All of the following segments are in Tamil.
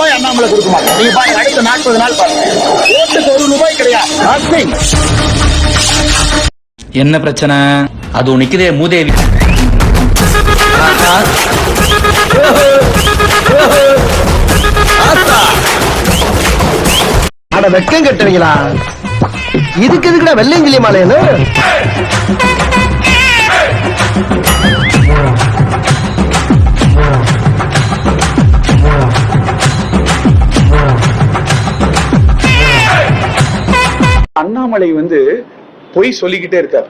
ரூபாய் அண்ணாமலை கொடுக்க மாட்டோம் நீங்க பாருங்க அடுத்த நாற்பது நாள் பாருங்க ஓட்டுக்கு ஒரு ரூபாய் கிடையாது. என்ன பிரச்சனை? அது நிக்குதே மூதேவி. அட வெக்கம் கட்டுவீங்களா? இதுக்கு எதுக்குடா வெள்ளையங்கிலி மாலையனு? அண்ணாமலை வந்து பொய் சொல்லிக்கிட்டே இருக்காரு.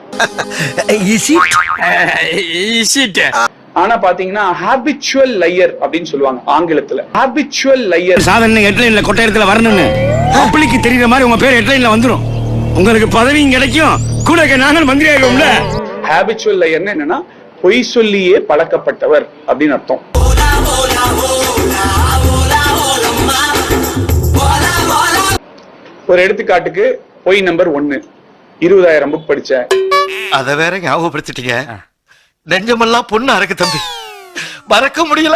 ஆனா பாத்தீங்கன்னா ஹாபிச்சுவல் லையர் அப்படின்னு சொல்லுவாங்க ஆங்கிலத்துல. ஹாபிச்சுவல் லையர் சாதாரண ஹெட்லைன்ல கொட்டை இடத்துல வரணும்னு. பப்ளிக்கு தெரியற மாதிரி உங்க பேர் ஹெட்லைன்ல வந்துரும். உங்களுக்கு பதவியும் கிடைக்கும். கூட நாங்கள் மந்திரி ஆகும்ல ஹாபிச்சுவல் லையர்னு என்னன்னா பொய் சொல்லியே பழக்கப்பட்டவர் அப்படின்னு அர்த்தம். ஒரு எடுத்துக்காட்டுக்கு பொய் நம்பர் ஒன்னு இருபதாயிரம் புக் படிச்சேன். அத வேற ஞாபகப்படுத்திட்டீங்க. நெஞ்சமெல்லாம் பொண்ணு அறக்கு தம்பி. மறக்க முடியல.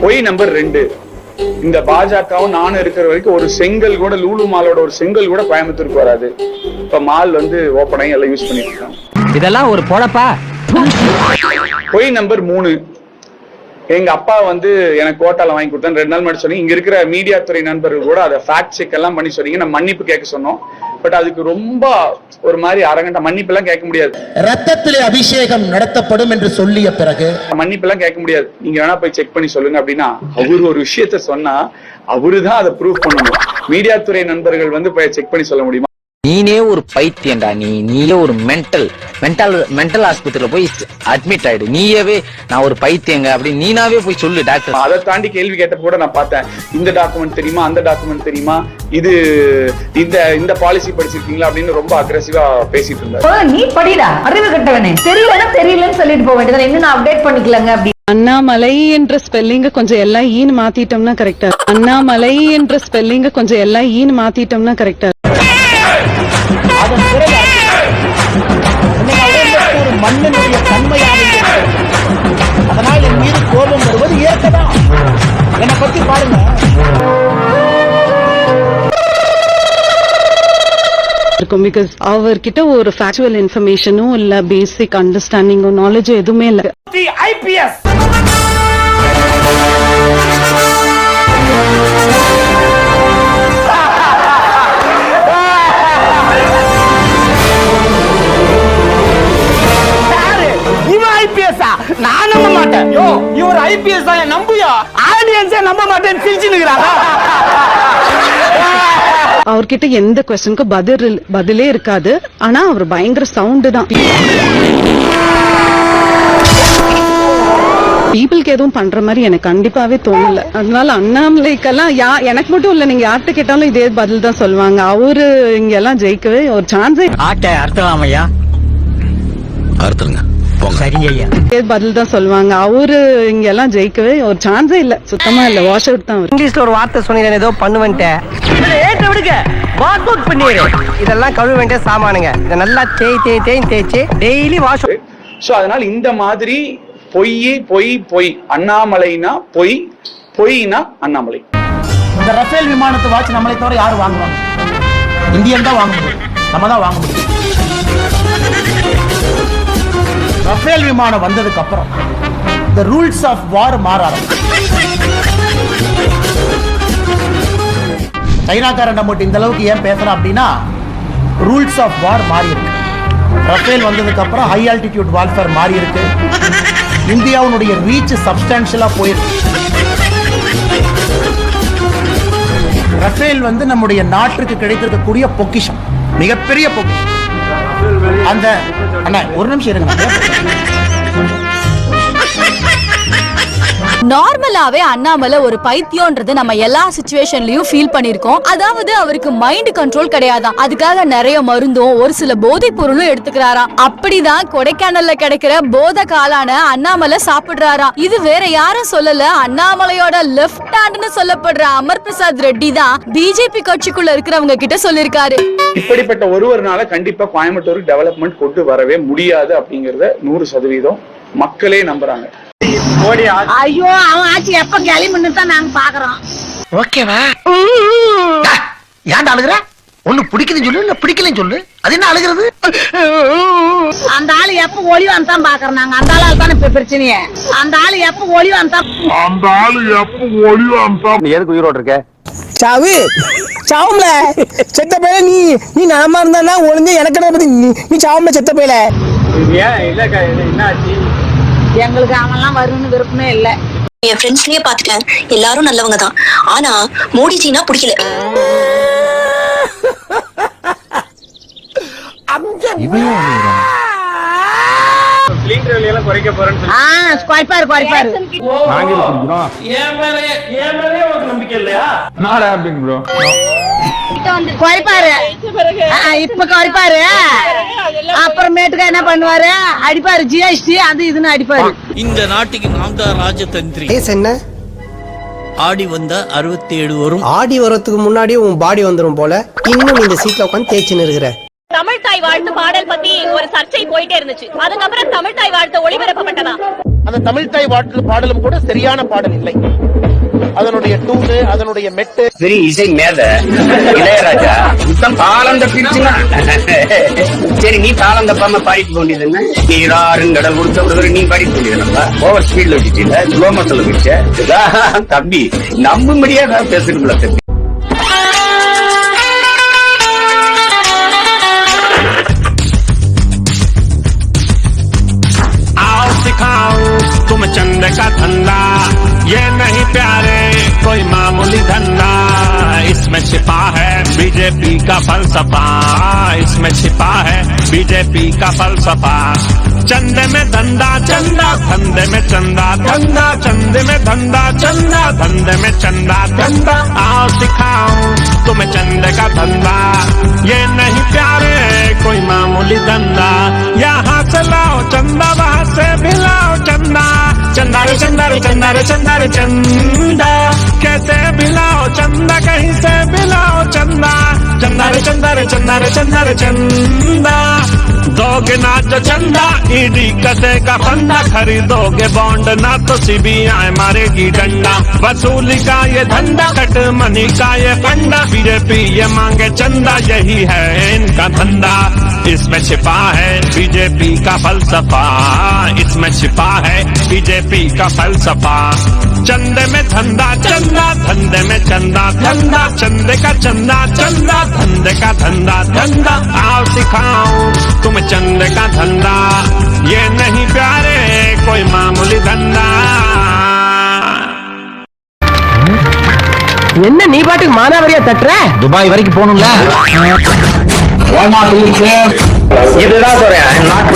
பொய் நம்பர் ரெண்டு. இந்த பாஜகவும் நானும் இருக்கிற வரைக்கும் ஒரு செங்கல் கூட லூலு மாலோட ஒரு செங்கல் கூட கோயம்புத்தூருக்கு வராது. இப்ப மால் வந்து ஓப்பன் ஆகி எல்லாம் யூஸ் பண்ணிட்டு இருக்காங்க. இதெல்லாம் ஒரு பொழப்பா? பொய் நம்பர் மூணு. எங்க அப்பா வந்து எனக்கு கோட்டால வாங்கி கொடுத்தேன். ரெண்டு நாள் முன்னாடி சொன்னீங்க. இங்க இருக்கிற மீடியா துறை நண்பர்கள் கூட அதை ஃபேக்ட் செக் எல்லாம் பண்ணி சொன்னீங்க. நான் மன்னிப்பு கேட்க சொன்னோம். பட் அதுக்கு ரொம்ப ஒரு மாதிரி அரங்கண்ட மன்னிப்பு எல்லாம் கேட்க முடியாது. ரத்தத்திலே அபிஷேகம் நடத்தப்படும் என்று சொல்லிய பிறகு மன்னிப்பு எல்லாம் கேட்க முடியாது. நீங்க வேணா போய் செக் பண்ணி சொல்லுங்க அப்படின்னா அவர் ஒரு விஷயத்த சொன்னா அவருதான் அதை ப்ரூவ் பண்ணணும். மீடியா துறை நண்பர்கள் வந்து போய் செக் பண்ணி சொல்ல முடியுமா? நீனே ஒரு பைத்தியம்டா நீ. நீயே ஒரு மென்டல் மென்டல் மென்டல் ஆஸ்பத்திரியில போய் அட்மிட் ஆயிடு. நீயவே நான் ஒரு பைத்தியங்க அப்படி நீனாவே போய் சொல்லு டாக்டர் அதை தாண்டி கேள்வி கேட்டப்ப கூட நான் பார்த்தேன். இந்த டாக்குமெண்ட் தெரியுமா? அந்த டாக்குமெண்ட் தெரியுமா? இது இந்த இந்த பாலிசி படிச்சிருக்கீங்களா? அப்படின்னு ரொம்ப அக்ரெசிவா பேசிட்டு இருந்தாரு. நீ படிடா. அறிவு கட்டவனே. தெரியலன்னா தெரியலன்னு சொல்லிட்டு போக வேண்டியது இன்னும் நான் அப்டேட் பண்ணிக்கலங்க அப்படி. அண்ணாமலை என்ற ஸ்பெல்லிங்க கொஞ்சம் எல்லாம் ஈன்னு மாத்திட்டோம்னா கரெக்டா அண்ணாமலை என்ற ஸ்பெல்லிங்க கொஞ்சம் எல்லாம் ஈன்னு மாத்திட்டோம்னா கரெக்டா மண்ணினுடைய தன்மையாக. அதனால் என் மீது கோபம் வருவது ஏற்கதான் என்னை பத்தி பாருங்க. இருக்கும் பிகாஸ் அவர்கிட்ட ஒரு ஃபேக்சுவல் இன்ஃபர்மேஷனும் இல்ல பேசிக் அண்டர்ஸ்டாண்டிங்கோ நாலேஜோ எதுவுமே இல்ல. ஐபிஎஸ் அவர்கிட்ட எந்த கொஸ்டினுக்கும் பதில் பதிலே இருக்காது. ஆனா அவர் பயங்கர சவுண்டு தான். பீப்புளுக்கு எதுவும் பண்ற மாதிரி எனக்கு கண்டிப்பாவே தோணல. அதனால அண்ணாமலைக்கெல்லாம் யா எனக்கு மட்டும் இல்ல நீங்க யார்கிட்ட கேட்டாலும் இதே பதில் தான் சொல்லுவாங்க. அவரு இங்க எல்லாம் ஜெயிக்கவே ஒரு சான்ஸே ஆட்டை அர்த்தலாம் ஐயா. அறுத்துருங்க பதில் தான் சொல்லுவாங்க. அவரு இங்க எல்லாம் ஜெயிக்கவே ஒரு சான்ஸே இல்ல. சுத்தமா இல்ல வாஷ் அவுட் தான். இங்கிலீஷ்ல ஒரு வார்த்தை சொன்னீங்க ஏதோ பண்ணுவேன்ட்டு விடுங்க. வாஷ் அவுட் பண்ணிடு. இதெல்லாம் கழுவ வேண்டிய சாமானுங்க. இதை நல்லா தேய் தேய் தேய் தேய்ச்சி டெய்லி வாஷ் சோ அதனால இந்த மாதிரி பொய் பொய் பொய். அண்ணாமலைனா பொய் பொய்னா அண்ணாமலை. இந்த ரஃபேல் விமானத்தை வாட்ச் நம்மளை தவிர யாரு வாங்குவாங்க இந்தியன் தான் வாங்க முடியும். நம்ம தான் வாங்க முடியும். ரஃபேல் விமானம் வந்ததுக்கு அப்புறம் இந்த ரூல்ஸ் ஆஃப் வார் மாற ஆரம்பிச்சு. சைனாக்காரன் நம்மகிட்ட இந்த அளவுக்கு ஏன் பேசுகிறேன் அப்படின்னா ரூல்ஸ் ஆஃப் வார் மாறி இருக்கு ரஃபேல் வந்ததுக்கு அப்புறம் ஹை ஆல்டிடியூட் வார்ஃபேர் மாறி இருக்கு இந்தியாவுடைய ரீச் சப்ஸ்டான்ஷியலா போயிருக்கு. ரஃபேல் வந்து நம்முடைய நாட்டுக்கு கிடைத்திருக்கக்கூடிய பொக்கிஷம். மிகப்பெரிய பொக்கிஷம். அந்த அண்ணா ஒரு நிமிஷம் இருங்க நார்மலாவே அண்ணாமலை ஒரு பைத்தியம்ன்றது நம்ம எல்லா சுச்சுவேஷன்லயும் ஃபீல் பண்ணிருக்கோம் அதாவது அவருக்கு மைண்ட் கண்ட்ரோல் கிடையாதாம் அதுக்காக நிறைய மருந்தும் ஒரு சில போதைப் பொருளும் எடுத்துக்கிறாராம் அப்படிதான் கொடைக்கானல்ல கிடைக்கிற போத காலான அண்ணாமலை சாப்பிடுறாராம் இது வேற யாரும் சொல்லல. அண்ணாமலையோட லெஃப்ட் ஹேண்ட்னு சொல்லப்படுற அமர் பிரசாத் ரெட்டி தான் பிஜேபி கட்சிக்குள்ள இருக்கிறவங்க கிட்ட சொல்லிருக்காரு இப்படிப்பட்ட ஒருவர்னால கண்டிப்பா கோயம்புத்தூருக்கு டெவலப்மெண்ட் கொண்டு வரவே முடியாது அப்படிங்கறத நூறு சதவீதம் மக்களே நம்புறாங்க. ஐயோ அவன் ஆட்சி எப்ப கிளம்பின்னு தான் நாங்க பாக்குறோம். ஓகேவா? ஏன்டா அழுகுற? ஒண்ணு பிடிக்குதுன்னு சொல்லு இல்ல பிடிக்கலன்னு சொல்லு. அது என்ன அழுகிறது? அந்த ஆளு எப்ப ஒளிவான் தான் பாக்குறோம் நாங்க. அந்த ஆளால தானே இப்ப பிரச்சனையே. அந்த ஆளு எப்ப ஒளிவான் தான் நீ எதுக்கு உயிரோடு இருக்க? சாவு சாவும்ல. செத்த பையல நீ நீ நலமா இருந்தா ஒளிஞ்சு எனக்கு பத்தி நீ நீ சாவும்ல செத்த பையல ஏன் இல்லக்கா என்ன ஆச்சு எங்களுக்கு அவன்லாம் வரும்னு விருப்பமே இல்ல. என் ஃப்ரெண்ட்ஸ்லயே பாத்துட்டேன் எல்லாரும் நல்லவங்க தான். ஆனா மோடிஜினா பிடிக்கல. சிலிண்டர் விலையெல்லாம் குறைக்க போறேன்னு ஆ குறைப்பாரு குறைப்பாரு குறைப்பாரு. ஆ, இப்ப குறைப்பாரு. அப்புறமேட்டுக்கு என்ன பண்ணுவாரு? அடிப்பாரு ஜிஎஸ்டி அது இதுன்னு அடிப்பாரு. இந்த நாட்டுக்கு நாம் தான் ராஜதந்திரி. ஏஸ் என்ன ஆடி வந்த அறுபத்தி ஏழு வரும். ஆடி வரத்துக்கு முன்னாடி உன் பாடி வந்துரும் போல. இன்னும் இந்த சீட்ல உட்காந்து தேய்ச்சின்னு இருக்கிற. தமிழ் தாய் வாழ்த்து பாடல் பத்தி ஒரு சர்ச்சை போயிட்டே இருந்துச்சு. அதுக்கப்புறம் தமிழ் தாய் வாழ்த்து ஒளிபரப்பப்பட்டதா? அந்த தமிழ் தாய் பாடலும் கூட சரியான பாடல் இல்லை. அதனுடைய டூனு அதனுடைய மெட்டு. பெரிய இசை மேத இளையராஜா சுத்தம் தாளம் தப்பிடுச்சுன்னா சரி நீ தாளம் தப்பாம பாடிட்டு வேண்டியது நீ யாருன்னு கடல் கொடுத்த ஒருவர் நீ பாடிட்டு வேண்டியதுனப்பா ஓவர் ஸ்பீட்ல வச்சுட்டீங்க ஸ்லோ மோஷன்ல வச்ச தம்பி நம்பும்படியா பேசுறதுல தம்பி. प्यारे, कोई मामूली धंधा। इसमें छिपा है बीजेपी का फलसफा। इसमें छिपा है बीजेपी का फलसफा। चंदे में धंधा, चंदा। धंधे में चंदा, धंधा। चंदे में धंधा, चंदा। धंधे में चंदा, धंधा। आओ सिखाओ तुम्हें चंदे का धंधा। ये नहीं प्यारे कोई मामूली धंधा। यहाँ चलाओ चंदा, वहाँ से भिलाओ चंदा। चंदा रे चंदा रे चंदा रे चंदा रे, चंदा। कैसे भी लाओ चंदा, कहीं से भिलाओ चंदा। चंदा रे चंदा रे चंदा रे चंदा रे, चंदा। दोगे ना जो चंदा, ईडी कटेगा फंदा, खरीदोगे बॉन्ड, ना तो सीबीआई मारेगी डंडा। वसूली का ये धंधा, कट मनी का ये फंडा बीजेपी ये मांगे चंदा, यही है इनका धंधा। इसमें छिपा है बीजेपी का फलसफा, इसमें छिपा है बीजेपी का फलसफा। चंदे में धंधा, चंदा, धंधे में चंदा, धंधा। चंदे का चंदा चंदा, धंधे का धंधा धंधा। आओ सिखाओ तुम रामचंद्र का धंधा। ये नहीं प्यारे कोई मामूली धंधा। என்ன நீ பாட்டுக்கு மானாவரியா தட்டுற? துபாய் வரைக்கும் போகணும்ல. இதுதான் சொல்றேன். நாட்